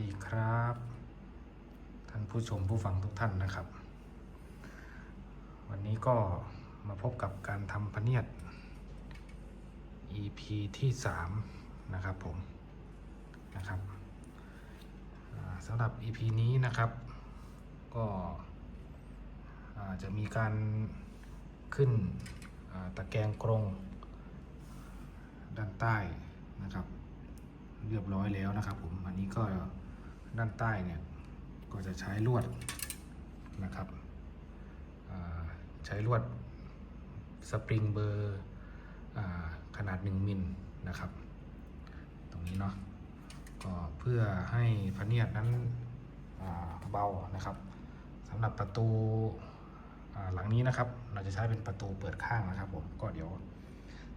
ดีครับ ท่านผู้ชมผู้ฟังทุกท่านนะครับ วันนี้ก็มาพบกับการทำพเนียด EP ที่3นะครับผมนะครับสำหรับ EP นี้นะครับ ก็จะมีการขึ้นตะแกรงกรงด้านใต้นะครับ เรียบร้อยแล้วนะครับผม อันนี้ก็ ด้านใต้เนี่ยก็จะใช้ลวดนะครับใช้ลวดสปริงเบอร์อ่าขนาด 1 มิลนะครับ ตรงนี้เนาะก็เพื่อให้พเนียดนั้นเบานะครับสำหรับประตูหลังนี้นะครับ เราจะใช้เป็นประตูเปิดข้างนะครับผมก็เดี๋ยว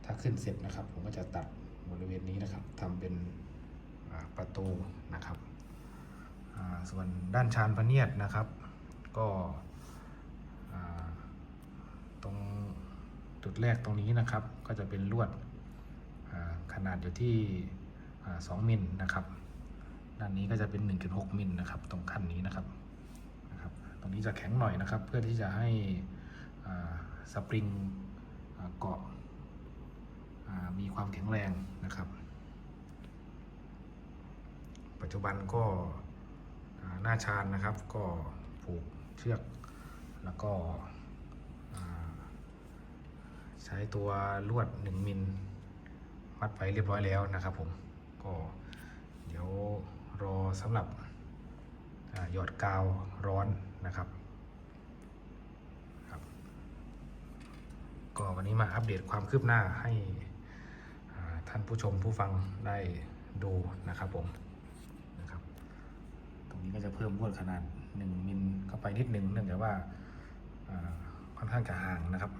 ถ้าขึ้นเสร็จนะครับ ผมก็จะตัดบริเวณนี้นะครับทำเป็นประตูนะครับ ส่วนด้านชานพะเนียดนะครับ ก็ตรงจุดแรกตรงนี้นะครับ ก็จะเป็นลวดขนาดอยู่ที่อ่า2มิลนะครับ ด้านนี้ก็จะเป็น 1.6 มิลนะครับ ตรงขั้นนี้นะครับนะครับ ตรงนี้จะแข็งหน่อยนะครับ เพื่อที่จะให้สปริงเกาะมีความแข็งแรงนะครับ ปัจจุบันก็ หน้าชานนะครับ ก็ผูกเชือก แล้วก็ใช้ตัวลวด 1 มิลมัดไว้เรียบร้อยแล้วนะครับผมก็เดี๋ยวรอสำหรับหยอดกาวร้อนนะครับครับ ก็วันนี้มาอัปเดตความคืบหน้าให้ท่านผู้ชมผู้ฟังได้ดูนะครับผมนะครับ ตรงนี้ก็จะ เพิ่มลวดขนาด 1มิลเข้าไปนิดนึงเนื่องจากว่าค่อนข้างจะห่างนะครับ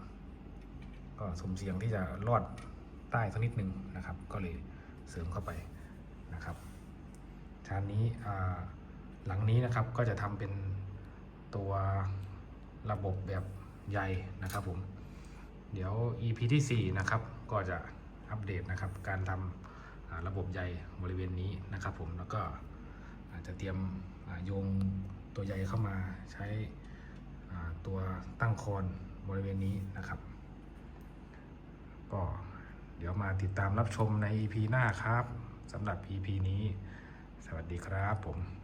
ก็สมเสียงที่จะลอดใต้สักนิดนึงนะครับ ก็เลยเสริมเข้าไปนะครับชานนี้หลังนี้นะครับก็จะทำเป็นตัวระบบแบบใยนะครับผมเดี๋ยว EP ที่ 4 นะครับ ก็จะอัปเดตนะครับ การทำระบบใยบริเวณนี้นะครับผมแล้วก็อาจจะเตรียม โยงตัวใหญ่เข้ามาใช้ตัวตั้งคอนบริเวณนี้นะครับ ก็เดี๋ยวมาติดตามรับชมใน EP หน้าครับสำหรับ EP นี้ สวัสดีครับผม